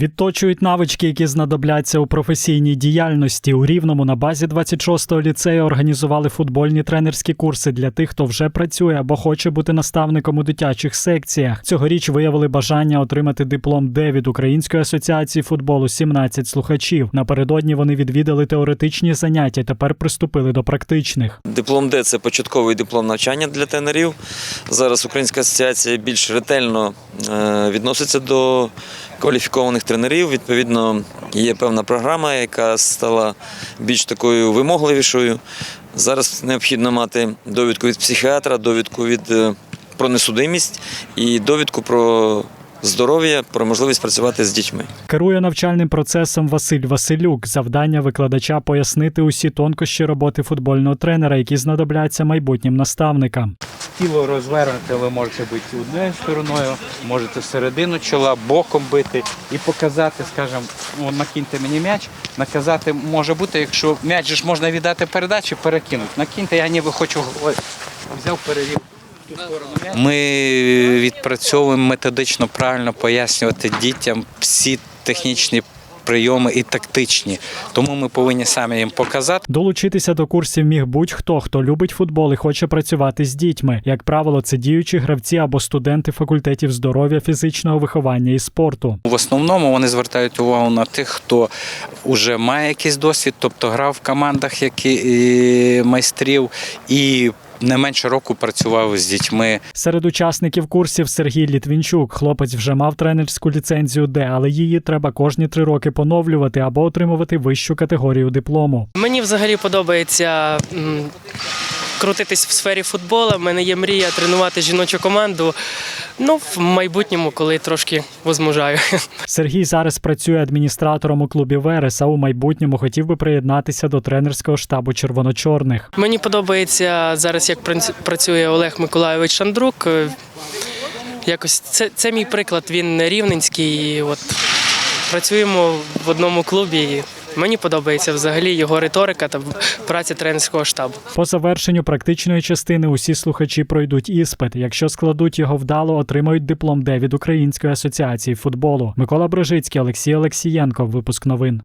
Відточують навички, які знадобляться у професійній діяльності. У Рівному на базі 26-го ліцею організували футбольні тренерські курси для тих, хто вже працює або хоче бути наставником у дитячих секціях. Цьогоріч виявили бажання отримати диплом Д від Української асоціації футболу 17 слухачів. Напередодні вони відвідали теоретичні заняття. Тепер приступили до практичних. Диплом Д це початковий диплом навчання для тренерів. Зараз Українська асоціація більш ретельно е, відноситься до кваліфікованих тренерів. Відповідно, є певна програма, яка стала більш такою вимогливішою. Зараз необхідно мати довідку від психіатра, довідку від е, про несудимість і довідку про здоров'я, про можливість працювати з дітьми. Керує навчальним процесом Василь Василюк. Завдання викладача пояснити усі тонкощі роботи футбольного тренера, які знадобляться майбутнім наставникам. Тіло розвернуте, ви можете бити однією стороною, можете середину чола, боком бити і показати, скажімо, «О, накиньте мені м'яч. Наказати може бути, якщо м'яч ж можна віддати передачу, перекинути. Накиньте, я ніби хочу ой, взяв, перевів. Ми відпрацьовуємо методично правильно пояснювати дітям всі технічні прийоми і тактичні. Тому ми повинні самі їм показати. Долучитися до курсів міг будь-хто, хто любить футбол і хоче працювати з дітьми. Як правило, це діючі гравці або студенти факультетів здоров'я, фізичного виховання і спорту. В основному вони звертають увагу на тих, хто вже має якийсь досвід, тобто грав в командах які, майстрів і не менше року працював з дітьми. Серед учасників курсів Сергій Літвінчук. Хлопець вже мав тренерську ліцензію Д, але її треба кожні три роки поновлювати або отримувати вищу категорію диплому. Мені взагалі подобається крутитись в сфері футболу. В мене є мрія тренувати жіночу команду. Ну, в майбутньому, коли трошки возмужаю. Сергій зараз працює адміністратором у клубі Верес, а у майбутньому хотів би приєднатися до тренерського штабу червоно-чорних. Мені подобається зараз, як працює Олег Миколайович Шандрук. Якось це, це мій приклад. Він рівненський. І от працюємо в одному клубі. Мені подобається взагалі його риторика та праця тренерського штабу. По завершенню практичної частини усі слухачі пройдуть іспит. Якщо складуть його вдало, отримають диплом Д від Української асоціації футболу. Микола Брожицький, Олексій Олексієнко. Випуск новин.